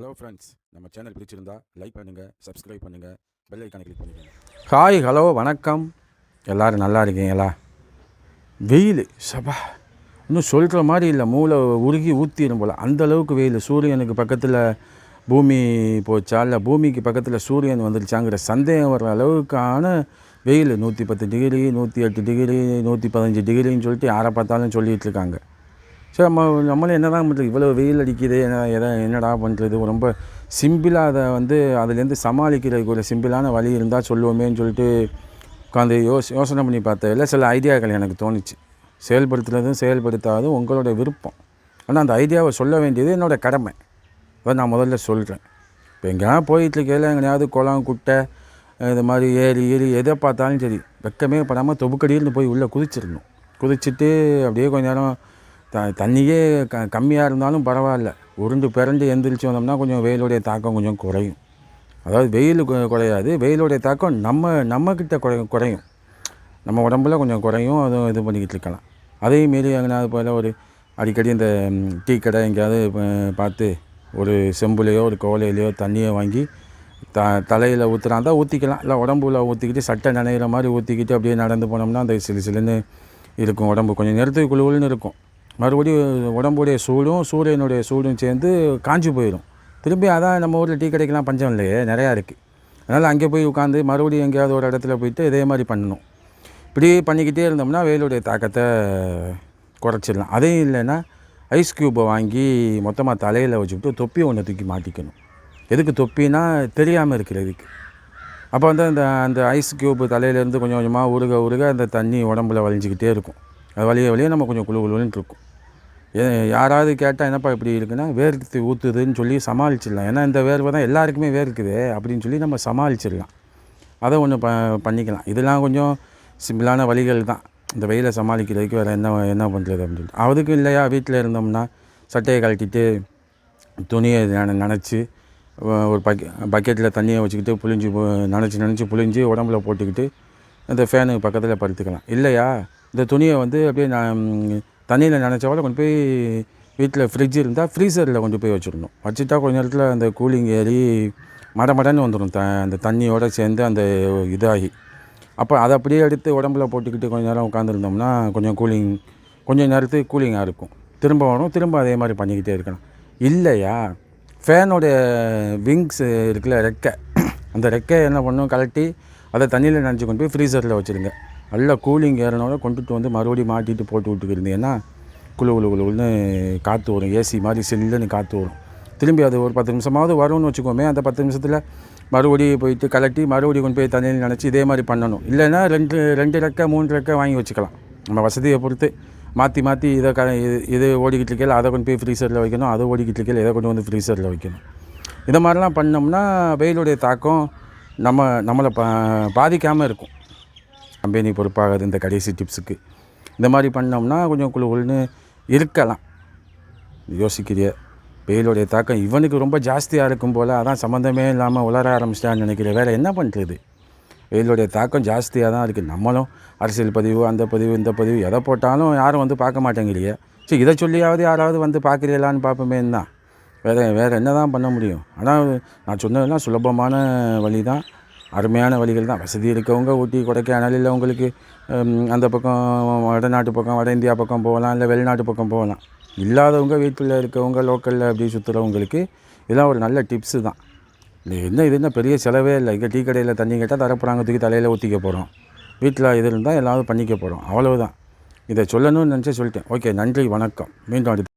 Hello friends நம்ம channel பிடிச்சிருந்தா like பண்ணுங்கள் சப்ஸ்கிரைப் பண்ணுங்கள் பெல் ஐக்கானை கிளிக் பண்ணிக்கோங்க. ஹாய் ஹலோ வணக்கம். எல்லோரும் நல்லா இருக்கீங்களா? வெயில் சபா. இன்னும் சொல்கிற மாதிரி இல்லை மூளை உருகி ஊற்றிடும் போல். அந்த அளவுக்கு வெயில். சூரியனுக்கு பக்கத்தில் பூமி போச்சா இல்லை பூமிக்கு பக்கத்தில் சூரியன் வந்துருச்சாங்கிற சந்தேகம் வர்ற அளவுக்கான வெயில். நூற்றி பத்து டிகிரி நூற்றி எட்டு டிகிரி நூற்றி பதினஞ்சு டிகிரின்னு சொல்லிட்டு யாரை பார்த்தாலும் சொல்லிகிட்டு இருக்காங்க. சரி நம்ம நம்மளும் என்ன தான் பண்ணுறது இவ்வளோ வெயில் அடிக்குது என்ன எதை என்னடா பண்ணுறது ரொம்ப சிம்பிளாக அதை வந்து அதுலேருந்து சமாளிக்கிறதுக்கு ஒரு சிம்பிளான வழி இருந்தால் சொல்லுவோமேன்னு சொல்லிட்டு உட்காந்து யோசி யோசனை பண்ணி பார்த்ததில் சில ஐடியாக்கள் எனக்கு தோணுச்சு. செயல்படுத்துறதும் செயல்படுத்தாதும் உங்களோட விருப்பம். ஆனால் அந்த ஐடியாவை சொல்ல வேண்டியது என்னோடய கடமை. அதை நான் முதல்ல சொல்கிறேன் இப்போ எங்கேயா போயிட்டுருக்கையில் எங்கேயாவது குளம் குட்டை இது மாதிரி ஏரி ஏரி எதை பார்த்தாலும் சரி வெக்கமே படாமல் தொபுக்கடியில் போய் உள்ளே குதிச்சிடணும். குதிச்சுட்டு அப்படியே கொஞ்ச நேரம் த தண்ணியே க கம்மியாக இருந்தாலும் பரவாயில்ல. உருண்டு பிறண்டு எந்திரிச்சு வந்தோம்னா கொஞ்சம் வெயிலுடைய தாக்கம் கொஞ்சம் குறையும். அதாவது வெயில் குறையாது. வெயிலுடைய தாக்கம் நம்ம நம்மக்கிட்ட குறை குறையும். நம்ம உடம்புல கொஞ்சம் குறையும். அதுவும் இது பண்ணிக்கிட்டு இருக்கலாம். அதே மாரி எங்கேயாவது போல் ஒரு அடிக்கடி இந்த டீ கடை எங்கேயாவது பார்த்து ஒரு செம்புலையோ ஒரு கோலையிலையோ தண்ணியை வாங்கி த தலையில் ஊற்றுறாந்தா ஊற்றிக்கலாம் இல்லை உடம்புல ஊற்றிக்கிட்டு சட்டை நனைகிற மாதிரி ஊற்றிக்கிட்டு அப்படியே நடந்து போனோம்னா அந்த சிலு சிலுன்னு இருக்கும். உடம்பு கொஞ்சம் நேரத்துக்கு குழுவுன்னு இருக்கும். மறுபடியும் உடம்புடைய சூடும் சூரியனுடைய சூடும் சேர்ந்து காஞ்சி போயிடும். திரும்பி அதான் நம்ம ஊரில் டீ கடைக்கெலாம் பஞ்சம் இல்லையே நிறையா இருக்குது அதனால் அங்கே போய் உட்காந்து மறுபடியும் எங்கேயாவது ஒரு இடத்துல போயிட்டு இதே மாதிரி பண்ணணும். இப்படி பண்ணிக்கிட்டே இருந்தோம்னா வெயிலுடைய தாக்கத்தை குறைச்சிடலாம். அதையும் இல்லைன்னா ஐஸ் க்யூப்பை வாங்கி மொத்தமாக தலையில் வச்சுக்கிட்டு தொப்பி ஒன்று தூக்கி மாட்டிக்கணும். எதுக்கு தொப்பினா தெரியாமல் இருக்கிறதுக்கு அப்போ வந்து அந்த அந்த ஐஸ் க்யூப் தலையிலேருந்து கொஞ்சம் கொஞ்சமாக உருக உருக அந்த தண்ணி உடம்புல வலிஞ்சிக்கிட்டே இருக்கும். அது வழிய வழியே நம்ம கொஞ்சம் குழு குழுன்னு இருக்கும். யாராவது கேட்டால் என்னப்பா இப்படி இருக்குன்னா வேர்த்து ஊற்றுதுன்னு சொல்லி சமாளிச்சிடலாம். ஏன்னா இந்த வேர்வை தான் எல்லாருக்குமே வேர்க்குது அப்படின்னு சொல்லி நம்ம சமாளிச்சிடலாம். அதை ஒன்று ப பண்ணிக்கலாம். இதெல்லாம் கொஞ்சம் சிம்பிளான வழிகள் தான். இந்த வெயிலை சமாளிக்கிறதுக்கு வேறு என்ன என்ன பண்ணுறது அப்படின்னு சொல்லிட்டு. அதுக்கும் இல்லையா வீட்டில் இருந்தோம்னா சட்டையை கழட்டிட்டு துணியை நினச்சி நனைச்சி ஒரு பக்கெ பக்கெட்டில் தண்ணியை வச்சுக்கிட்டு புளிஞ்சு நினச்சி நனைச்சி புளிஞ்சு உடம்புல போட்டுக்கிட்டு அந்த ஃபேனுக்கு பக்கத்தில் படுத்துக்கலாம். இல்லையா? இந்த துணியை வந்து அப்படியே நான் தண்ணியில் நனைச்சவோட கொண்டு போய் வீட்டில் ஃப்ரிட்ஜ் இருந்தால் ஃப்ரீசரில் கொண்டு போய் வச்சிடணும். வச்சுட்டா கொஞ்ச நேரத்தில் அந்த கூலிங் ஏறி மட மடன்னு வந்துடும் த அந்த தண்ணியோடு சேர்ந்து அந்த இதாகி. அப்போ அதை அப்படியே எடுத்து உடம்புல போட்டுக்கிட்டு கொஞ்ச நேரம் உட்காந்துருந்தோம்னா கொஞ்சம் கூலிங் கொஞ்சம் நேரத்துக்கு கூலிங்காக இருக்கும். திரும்ப வரும் திரும்ப அதே மாதிரி பண்ணிக்கிட்டே இருக்கணும். இல்லையா? ஃபேனோடைய விங்ஸ் இருக்குல்ல ரெக்கை. அந்த ரெக்கை என்ன பண்ணும்? கலட்டி அதை தண்ணியில் நினச்சி கொண்டு போய் ஃப்ரீசரில் வச்சுருங்க நல்லா கூலிங் ஏறினோட கொண்டுட்டு வந்து மறுபடியும் மாட்டிட்டு போட்டு விட்டுக்கிருந்தீங்கன்னா குளு குளு குழுன்னு காற்று வரும். ஏசி மாதிரி சில்லுன்னு காற்று வரும். திரும்பி அது ஒரு பத்து நிமிஷமாவது வரும்னு வச்சுக்கோமே அந்த பத்து நிமிஷத்தில் மறுபடியும் போயிட்டு கலட்டி மறுபடியும் கொண்டு போய் தண்ணியில் நினச்சி இதே மாதிரி பண்ணணும். இல்லைன்னா ரெண்டு ரெண்டு ரெக்கை மூணு ரெக்கை வாங்கி வச்சுக்கலாம். நம்ம வசதியை பொறுத்து மாற்றி மாற்றி இதை க இது இது ஓடிக்கிட்டு இருக்கையில் அதை கொண்டு போய் ஃப்ரீசரில் வைக்கணும் அதை ஓடிக்கிட்டு இருக்கையில் இதை கொண்டு வந்து ஃப்ரீசரில் வைக்கணும். இதை மாதிரிலாம் பண்ணோம்னா வெயிலுடைய தாக்கம் நம்ம நம்மளை பா பாதிக்காமல் இருக்கும். கம்பெனி பொறுப்பாகாது இந்த கடைசி டிப்ஸுக்கு. இந்த மாதிரி பண்ணோம்னா கொஞ்சம் குழு குழுன்னு இருக்கலாம். யோசிக்கிறிய. வெயிலுடைய தாக்கம் இவனுக்கு ரொம்ப ஜாஸ்தியாக இருக்கும் போல் அதான் சம்மந்தமே இல்லாமல் உலர ஆரம்பிச்சிட்டான்னு நினைக்கிறேன் வேறு என்ன பண்ணுறது வெயிலுடைய தாக்கம் ஜாஸ்தியாக தான் இருக்குது நம்மளும் அரசியல் பதிவு அந்த பதிவு இந்த பதிவு எதை போட்டாலும் யாரும் வந்து பார்க்க மாட்டேங்கிறியே. சரி இதை சொல்லியாவது யாராவது வந்து பார்க்குறீங்களான்னு பார்ப்போமே தான் வேறு வேறு என்ன தான் பண்ண முடியும்? ஆனால் நான் சொன்னதெல்லாம் சுலபமான வழி தான் அருமையான வழிகள் தான். வசதி இருக்கவங்க ஊட்டி கொடைக்கானல் இல்லை உங்களுக்கு அந்த பக்கம் வடநாட்டு பக்கம் வட இந்தியா பக்கம் போகலாம் இல்லை வெளிநாட்டு பக்கம் போகலாம். இல்லாதவங்க வீட்டில் இருக்கவங்க லோக்கலில் அப்படி சுற்றுறவங்களுக்கு இதெல்லாம் ஒரு நல்ல டிப்ஸு தான். இல்லை என்ன இது என்ன பெரிய செலவே இல்லை. இங்கே டீ கடையில் தண்ணி கேட்டால் தரப்புறாங்க தூக்கி தலையில் ஊற்றிக்க போகிறோம் வீட்டில் இது இருந்தால் எல்லாரும் பண்ணிக்க போகிறோம் அவ்வளவுதான். இதை சொல்லணும்னு நினச்சி சொல்லிட்டேன். ஓகே நன்றி வணக்கம். மீண்டும் அடுத்து